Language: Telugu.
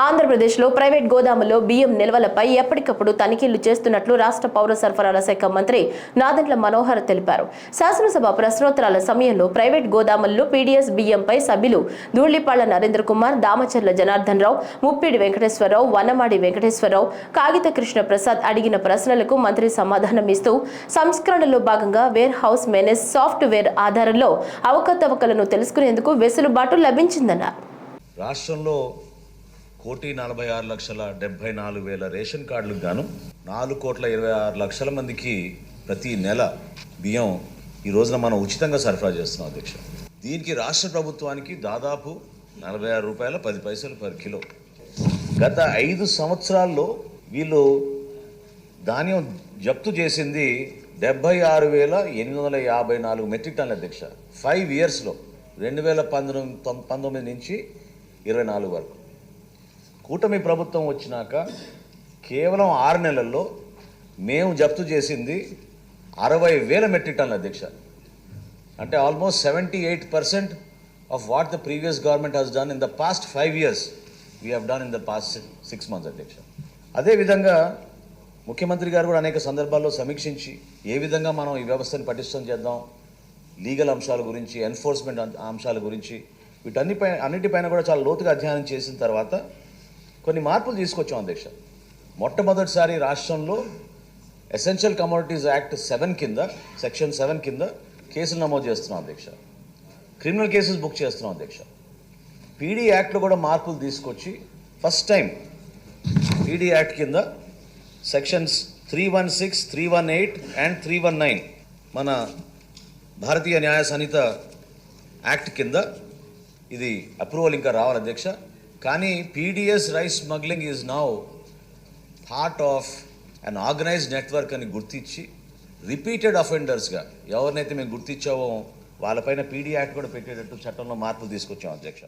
ఆంధ్రప్రదేశ్లో ప్రైవేట్ గోదాముల్లో బియ్యం నిల్వలపై ఎప్పటికప్పుడు తనిఖీలు చేస్తున్నట్లు రాష్ట్ర పౌర సరఫరాల శాఖ మంత్రి నాదెండ్ల మనోహర్ తెలిపారు. శాసనసభ ప్రశ్నోత్తరాల సమయంలో ప్రైవేట్ గోదాముల్లో పీడీఎస్ బియ్యంపై సభ్యులు ధూళ్ళిపాళ్ళ నరేంద్ర కుమార్ దామచర్ల జనార్దన్ రావు ముప్పిడి వెంకటేశ్వరరావు వనమాడి వెంకటేశ్వరరావు కాగిత కృష్ణ ప్రసాద్ అడిగిన ప్రశ్నలకు మంత్రి సమాధానం ఇస్తూ సంస్కరణలో భాగంగా వేర్ హౌస్ మేనేజ్ సాఫ్ట్వేర్ ఆధారంలో అవకతవకలను తెలుసుకునేందుకు వెసులుబాటు లభించిందన్నారు. రాష్ట్రంలో కోటి నలభై ఆరు లక్షల డెబ్బై నాలుగు వేల రేషన్ కార్డులకు గాను నాలుగు కోట్ల ఇరవై ఆరు లక్షల మందికి ప్రతి నెల బియ్యం ఈ రోజున మనం ఉచితంగా సరఫరా చేస్తున్నాం అధ్యక్ష. దీనికి రాష్ట్ర ప్రభుత్వానికి దాదాపు నలభై ఆరు రూపాయల పది పైసలు పర్ కిలో. గత ఐదు సంవత్సరాల్లో వీళ్ళు ధాన్యం జప్తు చేసింది డెబ్బై ఆరు వేల ఎనిమిది వందల యాభై నాలుగు మెట్రిక్ టన్ల అధ్యక్ష. ఫైవ్ ఇయర్స్లో రెండు వేల పంతొమ్మిది పంతొమ్మిది నుంచి ఇరవై నాలుగు వరకు. కూటమి ప్రభుత్వం వచ్చినాక కేవలం ఆరు నెలల్లో మేము జప్తు చేసింది అరవై వేల మెట్రిక్ టన్ల అధ్యక్ష అంటే almost seventy eight percent of what the previous government has done in the past five years we have done in the past six months అధ్యక్ష. అదేవిధంగా ముఖ్యమంత్రి గారు కూడా అనేక సందర్భాల్లో సమీక్షించి ఏ విధంగా మనం ఈ వ్యవస్థను పటిష్టం చేద్దాం లీగల్ అంశాల గురించి ఎన్ఫోర్స్మెంట్ అంశాల గురించి వీటన్నిపై అన్నిటిపైన కూడా చాలా లోతుగా అధ్యయనం చేసిన తర్వాత కొన్ని మార్పులు తీసుకొచ్చాం అధ్యక్ష మొట్టమొదటిసారి రాష్ట్రంలో ఎసెన్షియల్ కమోడిటీస్ యాక్ట్ సెవెన్ కింద సెక్షన్ సెవెన్ కింద కేసులు నమోదు చేస్తున్నాం అధ్యక్ష క్రిమినల్ కేసెస్ బుక్ చేస్తున్నాం అధ్యక్ష పీడీ యాక్ట్లో కూడా మార్పులు తీసుకొచ్చి ఫస్ట్ టైం పీడీ యాక్ట్ కింద sections three one six three one eight and three one nine మన భారతీయ న్యాయ సంహిత యాక్ట్ కింద ఇది అప్రూవల్ ఇంకా రావాలి అధ్యక్ష. కానీ PDS rice smuggling is now part of unorganised network అని గుర్తించి రిపీటెడ్ అఫెండర్స్గా ఎవరినైతే మేము గుర్తించామో వాళ్ళపైన పీడీ యాక్ట్ కూడా పెట్టేటట్టు చట్టంలో మార్పులు తీసుకొచ్చాం అధ్యక్ష.